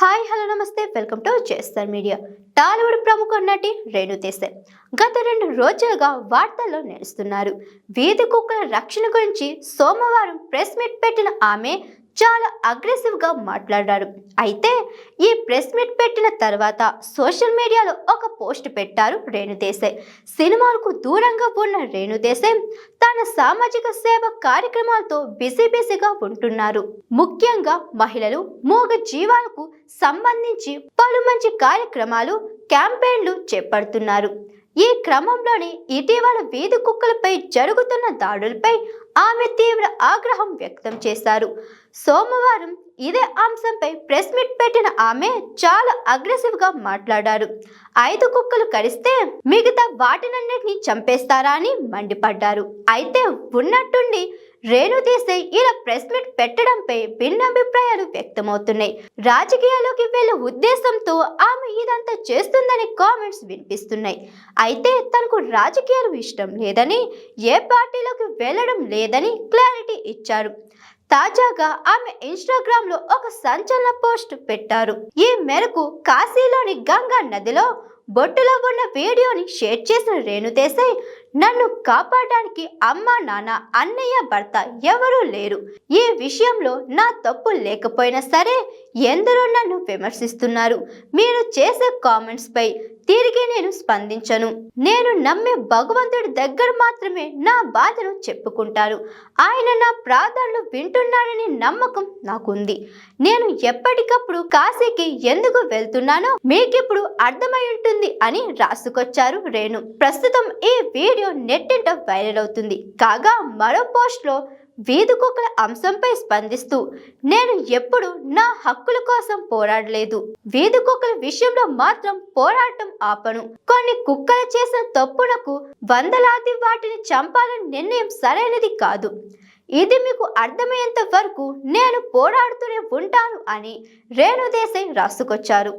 Hi hello నమస్తే. Welcome to Chester media. Tollywood ప్రముఖ నటి రేణు దేశాయ్ గత రెండు రోజులుగా వార్తల్లో నిలుస్తున్నారు. వీధి కుక్కల రక్షణ గురించి సోమవారం ప్రెస్ మీట్ పెట్టిన ఆమె చాలా అగ్రెసివ్గా మాట్లాడారు. అయితే ఈ ప్రెస్ మీట్ పెట్టిన తర్వాత సోషల్ మీడియాలో ఒక పోస్ట్ పెట్టారు రేణుదేశాయ్ సినిమాలకు దూరంగా ఉన్న రేణుదేశాయ్ తన సామాజిక సేవ కార్యక్రమాలతో బిజీ బిజీగా ఉంటున్నారు. ముఖ్యంగా మహిళలు మూగ జీవాలకు సంబంధించి పలు మంచి కార్యక్రమాలు క్యాంపెయిన్లు చేపడుతున్నారు. ఈ క్రమంలోనే ఇటీవల వీధి కుక్కలపై జరుగుతున్న దాడులపై ఆమె తీవ్ర ఆగ్రహం వ్యక్తం చేశారు. సోమవారం ఇదే అంశంపై ప్రెస్ మీట్ పెట్టిన ఆమె చాలా అగ్రెసివ్గా మాట్లాడారు. ఐదు కుక్కలు కరిస్తే మిగతా వాటినన్నిటిని చంపేస్తారా అని మండిపడ్డారు. అయితే ఉన్నట్టుండి రేణు ఇలా ప్రెస్ మీట్ పెట్టడంపై భిన్నాభిప్రాయాలు వ్యక్తమవుతున్నాయి. రాజకీయాల్లోకి వెళ్ళే ఉద్దేశంతో ఆమె ఇదంతా చేస్తుందని కామెంట్స్ వినిపిస్తున్నాయి. అయితే తనకు రాజకీయాలు ఇష్టం లేదని ఏ పార్టీలోకి వెళ్ళడం లేదని క్లారిటీ ఇచ్చారు. తాజాగా ఆమె ఇన్స్టాగ్రామ్లో ఒక సంచలన పోస్ట్ పెట్టారు. ఈ మేరకు కాశీలోని గంగా నదిలో బొట్టులో ఉన్న వీడియోని షేర్ చేసిన రేణు దేశాయ్ నన్ను కాపాడడానికి అమ్మ నాన్న అన్నయ్య భర్త ఎవరూ లేరు. ఈ విషయంలో నా తప్పు లేకపోయినా సరే ఎందరో నన్ను విమర్శిస్తున్నారు. మీరు చేసే కామెంట్స్ పై తిరిగి నేను స్పందించను. నేను నమ్మే భగవంతుడి దగ్గర మాత్రమే నా బాధను చెప్పుకుంటాను. ఆయన నా ప్రార్థనలు వింటున్నాడని నమ్మకం నాకుంది. నేను ఎప్పటికప్పుడు కాశీకి ఎందుకు వెళ్తున్నానో మీకిప్పుడు అర్థమై ఉంటుంది అని రాసుకొచ్చారు రేణు. ప్రస్తుతం ఈ వీడియో నెట్టింట వైరల్ అవుతుంది. కాగా మరో పోస్ట్లో వీధి కుక్కల అంశంపై స్పందిస్తూ నేను ఎప్పుడు నా హక్కుల కోసం పోరాడలేదు. వీధి కుక్కల విషయంలో మాత్రం పోరాటం ఆపను. కొన్ని కుక్కలు చేసిన తప్పునకు వందలాది వాటిని చంపాలని నిర్ణయం సరైనది కాదు. ఇది మీకు అర్థమయ్యేంత వరకు నేను పోరాడుతూనే ఉంటాను అని రేణుదేశాయ్ రాసుకొచ్చారు.